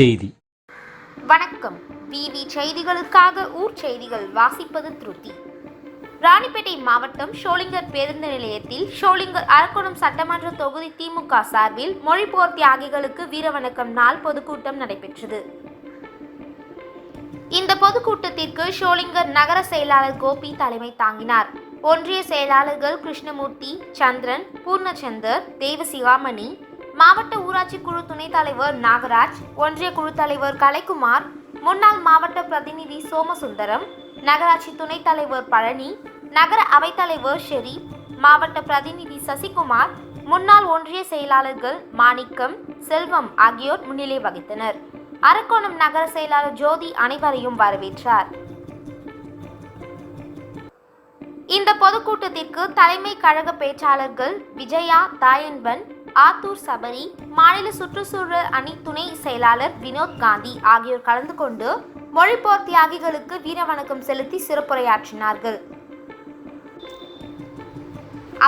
செய்தி. வணக்கம். விவி செய்திகளுக்காக ஊர் செய்திகள் வாசிப்பது திருப்தி. ராணிப்பேட்டை மாவட்டம் ஷோலிங்கர் பேருந்து நிலையத்தில் ஷோலிங்கர் அரக்கோணம் சட்டமன்ற தொகுதி திமுக சார்பில் மொழிப்போர் தியாகிகளுக்கு வீரவணக்கம் நாள் பொதுக்கூட்டம் நடைபெற்றது. இந்த பொதுக்கூட்டத்திற்கு ஷோலிங்கர் நகர செயலாளர் கோபி தலைமை தாங்கினார். ஒன்றிய செயலாளர்கள் கிருஷ்ணமூர்த்தி சந்திரன் பூர்ணச்சந்தர் தேவசிகாமணி மாவட்ட ஊராட்சி குழு துணைத் தலைவர் நாகராஜ் ஒன்றிய குழு தலைவர் கலைக்குமார் முன்னாள் மாவட்ட பிரதிநிதி சோமசுந்தரம் நகராட்சி துணைத் தலைவர் பழனி நகர அவைத்தலைவர் ஷெரீப் மாவட்ட பிரதிநிதி சசிகுமார் முன்னாள் ஒன்றிய செயலாளர்கள் மாணிக்கம் செல்வம் ஆகியோர் முன்னிலை வகித்தனர். அரக்கோணம் நகர செயலாளர் ஜோதி அனைவரையும் வரவேற்றார். இந்த பொதுக்கூட்டத்திற்கு தலைமை கழக பேச்சாளர்கள் விஜயா தாயன்பன் ஆத்தூர் சபரி மாநில சுற்றுச்சூழல் அணி துணை செயலாளர் வினோத் காந்தி ஆகியோர் கலந்து கொண்டு மொழிப்போர் தியாகிகளுக்கு வீரவணக்கம் செலுத்தி சிறப்புரையாற்றினார்கள்.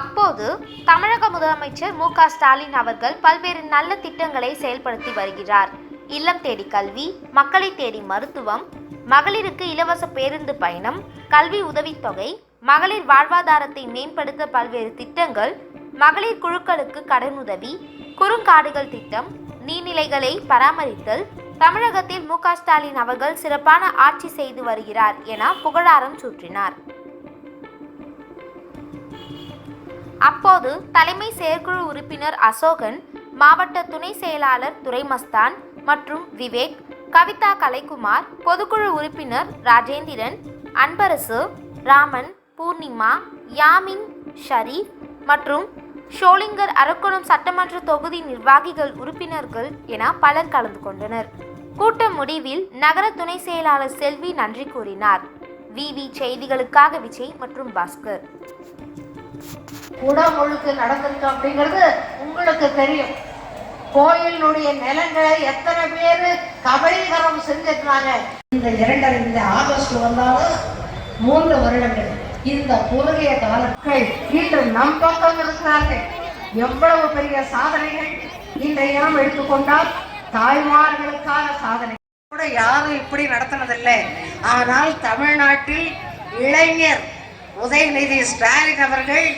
அப்போது தமிழக முதலமைச்சர் மு க ஸ்டாலின் அவர்கள் பல்வேறு நல்ல திட்டங்களை செயல்படுத்தி வருகிறார். இல்லம் தேடி கல்வி மக்களை தேடி மருத்துவம் மகளிருக்கு இலவச பேருந்து பயணம் கல்வி உதவித்தொகை மகளிர் வாழ்வாதாரத்தை மேம்படுத்த பல்வேறு திட்டங்கள் மகளிர் குழுக்களுக்கு கடனுதவி குறுங்காடுகள் திட்டம் நீர்நிலைகளை பராமரித்தல் தமிழகத்தில் மு ஸ்டாலின் அவர்கள் சிறப்பான ஆட்சி செய்து வருகிறார் என புகழாரம் சூற்றினார். அப்போது தலைமை செயற்குழு உறுப்பினர் அசோகன் மாவட்ட துணை செயலாளர் துரைமஸ்தான் மற்றும் விவேக் கவிதா கலைக்குமார் பொதுக்குழு உறுப்பினர் ராஜேந்திரன் அன்பரசு ராமன் பூர்ணிமா யாமின் ஷரீப் மற்றும் ஷோலிங்கர் அரக்கோணம் சட்டமன்ற தொகுதி நிர்வாகிகள் உறுப்பினர்கள் என பலர் கலந்து கொண்டனர். கூட்ட முடிவில் நகர துணை செயலாளர் செல்வி நன்றி கூறினார். விவி செய்திகளுக்காக விஜய் மற்றும் பாஸ்கர். உடமொழுக்கு நடந்திருக்கு அப்படிங்கிறது உங்களுக்கு தெரியும். கோயிலுடைய நிலங்களை எத்தனை பேரு கபலீகரம் செஞ்சிருக்காங்க. இந்த இரண்டரை இந்த ஆகஸ்ட் வந்தாலும் மூன்று வருடங்கள். இந்த குறுகிய காலத்தில் இன்று நம் பக்கம் இருக்கிறார்கள். எவ்வளவு பெரிய சாதனைகள் இன்றைய நாம் எடுத்துக்கொண்டால் தாய்மார்களுக்கான சாதனை. கூட யாரும் இப்படி நடத்தினதில்லை. ஆனால் தமிழ்நாட்டில் இளைஞர் உதயநிதி ஸ்டாலின் அவர்கள்